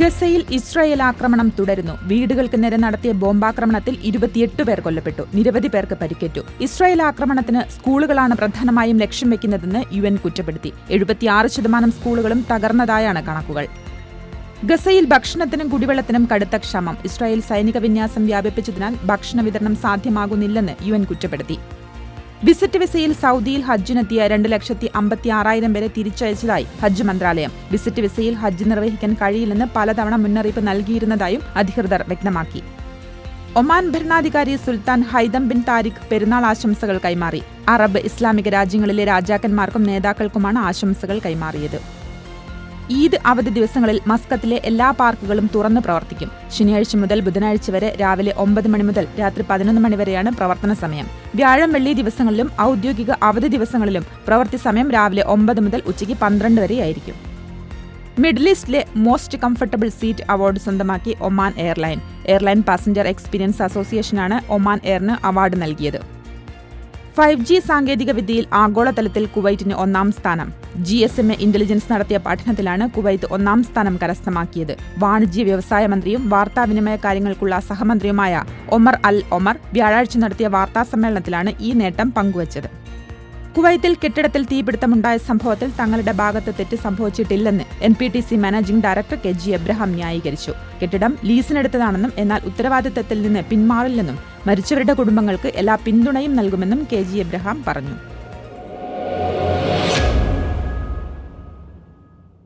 ഗസയിൽ ഇസ്രായേൽ ആക്രമണം തുടരുന്നു. വീടുകൾക്ക് നേരെ നടത്തിയ ബോംബാക്രമണത്തിൽ ഇരുപത്തിയെട്ട് പേർ കൊല്ലപ്പെട്ടു. നിരവധി പേർക്ക് പരിക്കേറ്റു. ഇസ്രായേൽ ആക്രമണത്തിന് സ്കൂളുകളാണ് പ്രധാനമായും ലക്ഷ്യം വെക്കുന്നതെന്ന് യു എൻ കുറ്റപ്പെടുത്തി. എഴുപത്തിയാറ് ശതമാനം സ്കൂളുകളും തകർന്നതായാണ് കണക്കുകൾ. ഗസയിൽ ഭക്ഷണത്തിനും കുടിവെള്ളത്തിനും കടുത്ത ക്ഷാമം. ഇസ്രായേൽ സൈനിക വിന്യാസം വ്യാപിപ്പിച്ചതിനാൽ ഭക്ഷണ വിതരണം സാധ്യമാകുന്നില്ലെന്ന് യു എൻ കുറ്റപ്പെടുത്തി. വിസിറ്റ് വിസയിൽ സൗദിയിൽ ഹജ്ജിനെത്തിയ രണ്ട് ലക്ഷത്തി അമ്പത്തി ആറായിരം പേരെ തിരിച്ചയച്ചതായി ഹജ്ജ് മന്ത്രാലയം. വിസിറ്റ് വിസയിൽ ഹജ്ജ് നിർവഹിക്കാൻ കഴിയില്ലെന്ന് പലതവണ മുന്നറിയിപ്പ് നൽകിയിരുന്നതായും അധികൃതർ വ്യക്തമാക്കി. ഒമാൻ ഭരണാധികാരി സുൽത്താൻ ഹൈദം ബിൻ താരിഖ് പെരുന്നാൾ ആശംസകൾ കൈമാറി. അറബ് ഇസ്ലാമിക രാജ്യങ്ങളിലെ രാജാക്കന്മാർക്കും നേതാക്കൾക്കുമാണ് ആശംസകൾ കൈമാറിയത്. ഈദ് അവധി ദിവസങ്ങളിൽ മസ്കത്തിലെ എല്ലാ പാർക്കുകളും തുറന്നു പ്രവർത്തിക്കും. ശനിയാഴ്ച മുതൽ ബുധനാഴ്ച വരെ രാവിലെ ഒമ്പത് മണി മുതൽ രാത്രി പതിനൊന്ന് മണി വരെയാണ് പ്രവർത്തന സമയം. വ്യാഴം വെള്ളി ദിവസങ്ങളിലും ഔദ്യോഗിക അവധി ദിവസങ്ങളിലും പ്രവൃത്തി സമയം രാവിലെ ഒമ്പത് മുതൽ ഉച്ചയ്ക്ക് പന്ത്രണ്ട് വരെയായിരിക്കും. മിഡിൽ ഈസ്റ്റിലെ മോസ്റ്റ് കംഫർട്ടബിൾ സീറ്റ് അവാർഡ് സ്വന്തമാക്കി Oman airline. Airline passenger experience അസോസിയേഷനാണ് Oman എയറിന് അവാർഡ് നൽകിയത്. ഫൈവ് ജി സാങ്കേതിക വിദ്യയിൽ ആഗോളതലത്തിൽ കുവൈറ്റിന് ഒന്നാം സ്ഥാനം. G S M A intelligence നടത്തിയ പഠനത്തിലാണ് കുവൈത്ത് ഒന്നാം സ്ഥാനം കരസ്ഥമാക്കിയത്. വാണിജ്യ വ്യവസായ മന്ത്രിയും വാർത്താവിനിമയ കാര്യങ്ങൾക്കുള്ള സഹമന്ത്രിയുമായ ഒമർ അൽ ഒമർ വ്യാഴാഴ്ച നടത്തിയ വാർത്താ സമ്മേളനത്തിലാണ് ഈ നേട്ടം പങ്കുവച്ചത്. കുവൈത്തിൽ കെട്ടിടത്തിൽ തീപിടുത്തമുണ്ടായ സംഭവത്തിൽ തങ്ങളുടെ ഭാഗത്ത് തെറ്റ് സംഭവിച്ചിട്ടില്ലെന്ന് N P T C managing director K G Abraham ന്യായീകരിച്ചു. കെട്ടിടം ലീസിനെടുത്തതാണെന്നും എന്നാൽ ഉത്തരവാദിത്തത്തിൽ നിന്ന് പിന്മാറില്ലെന്നും മരിച്ചവരുടെ കുടുംബങ്ങൾക്ക് എല്ലാ പിന്തുണയും നൽകുമെന്നും കെ ജി എബ്രഹാം പറഞ്ഞു